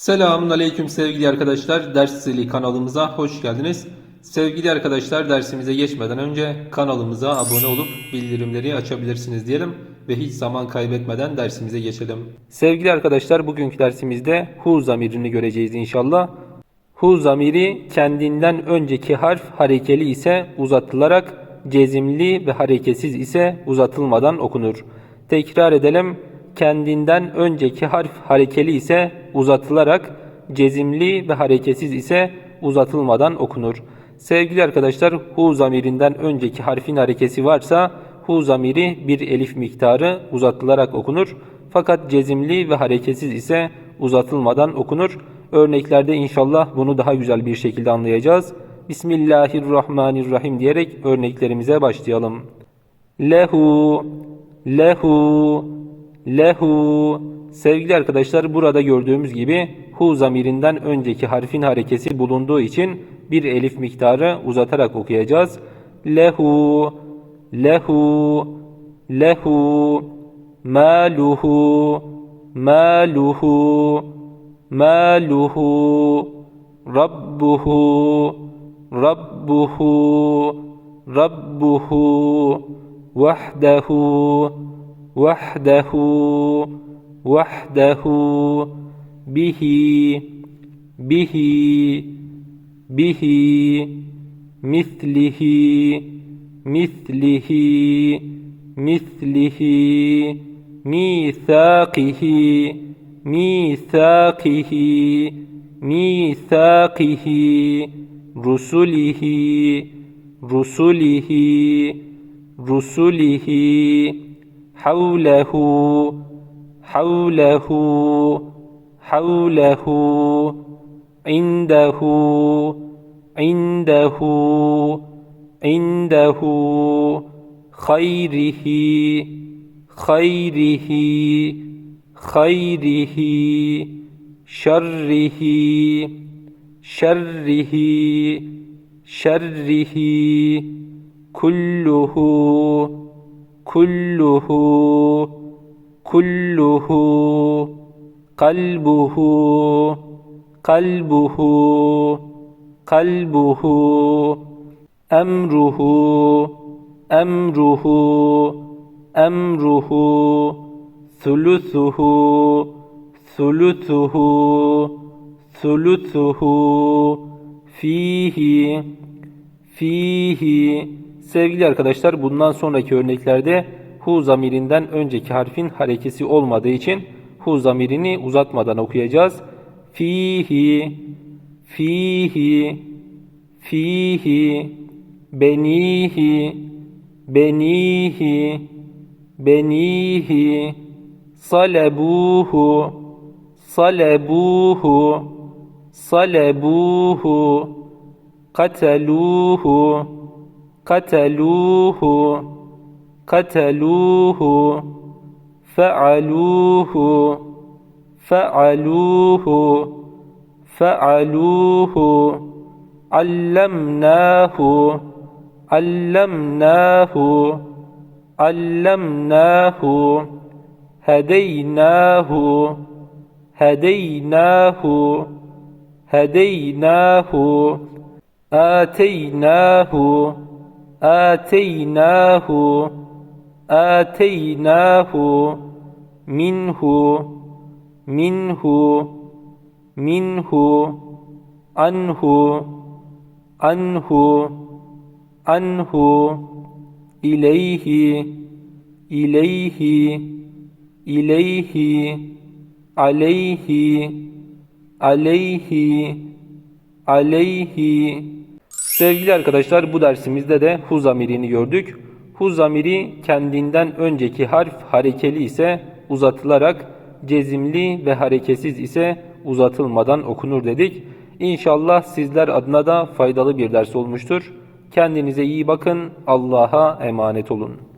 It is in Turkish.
Selamun Aleyküm sevgili arkadaşlar. Ders Zili kanalımıza hoş geldiniz. Sevgili arkadaşlar dersimize geçmeden önce kanalımıza abone olup bildirimleri açabilirsiniz diyelim ve hiç zaman kaybetmeden dersimize geçelim. Sevgili arkadaşlar bugünkü dersimizde hu zamirini göreceğiz inşallah. Hu zamiri kendinden önceki harf harekeli ise uzatılarak cezimli ve hareketsiz ise uzatılmadan okunur. Tekrar edelim. Kendinden önceki harf harekeli ise uzatılarak cezimli ve hareketsiz ise uzatılmadan okunur. Sevgili arkadaşlar hu zamirinden önceki harfin harekesi varsa hu zamiri bir elif miktarı uzatılarak okunur. Fakat cezimli ve hareketsiz ise uzatılmadan okunur. Örneklerde inşallah bunu daha güzel bir şekilde anlayacağız. Bismillahirrahmanirrahim diyerek örneklerimize başlayalım. Lehu, lehu, lehu. Sevgili arkadaşlar burada gördüğümüz gibi hu zamirinden önceki harfin harekesi bulunduğu için bir elif miktarı uzatarak okuyacağız. Lehu, lehu, lehu, maluhu, maluhu, maluhu, rabbuhu, rabbuhu, rabbuhu, vahdehu, وحده وحده به به به مثله مثله مثله ميثاقه ميثاقه ميثاقه رسله رسله رسله. حوله حوله حوله عنده عنده عنده خيره خيره خيره شره شره شره كله كله كله قلبه قلبه قلبه أمره أمره أمره ثلثه ثلثه ثلثه فيه فيه Sevgili arkadaşlar bundan sonraki örneklerde hu zamirinden önceki harfin harekesi olmadığı için hu zamirini uzatmadan okuyacağız. Fihi, fihi, fihi, benihi, benihi, benihi, salebuhu, salebuhu, salebuhu, kateluhu, قتلوه قتلوه فعلوه فعلوه فعلوه علمناه علمناه علمناه هديناه هديناه هديناه آتيناه ateynahu, ateynahu, minhu, minhu, minhu, anhu, anhu, anhu, ileyhi, ileyhi, ileyhi, aleyhi, aleyhi, aleyhi. Sevgili arkadaşlar bu dersimizde de hu zamirini gördük. Hu zamiri kendinden önceki harf harekeli ise uzatılarak cezimli ve hareketsiz ise uzatılmadan okunur dedik. İnşallah sizler adına da faydalı bir ders olmuştur. Kendinize iyi bakın. Allah'a emanet olun.